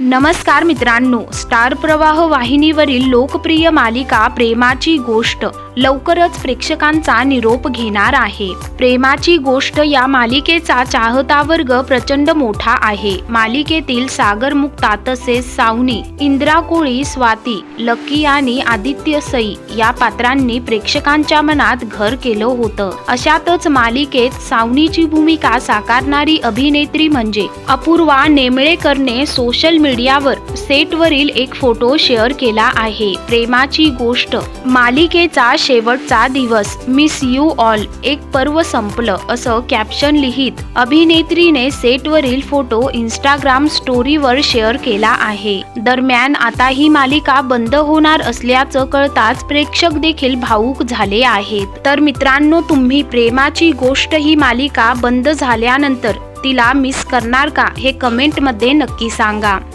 नमस्कार मित्रांनो स्टार प्रवाह वाहिनीवरील लोकप्रिय मालिका प्रेमाची गोष्ट. लवकरच प्रेक्षकांचा निरोप घेणार आहे. प्रेमाची गोष्ट या मालिकेचा चाहता वर्ग प्रचंड मोठा आहे. मालिकेतील सागर मुक्ता तसेच सावनी इंद्रा कोळी स्वाती लकी आणि आदित्य सई या पात्रांनी प्रेक्षकांच्या मनात घर केलं होतं. अशातच मालिकेत सावनीची भूमिका साकारणारी अभिनेत्री म्हणजे अपूर्वा नेमळेकरने सोशल मीडियावर सेटवरील एक फोटो शेअर केला आहे. प्रेमाची गोष्ट मालिकेचा शेवटचा दिवस. मिस यू ऑल एक पर्व संपलं असं कॅप्शन लिहित अभिनेत्रीने सेटवरील फोटो इंस्टाग्राम स्टोरीवर शेअर केला आहे. दरम्यान आता ही मालिका बंद होणार असल्याचं कळताच प्रेक्षक देखील भावूक झाले आहेत. तर मित्रांनो तुम्ही प्रेमाची गोष्ट ही मालिका बंद झाल्यानंतर तिला मिस करणार का हे कमेंटमध्ये नक्की सांगा.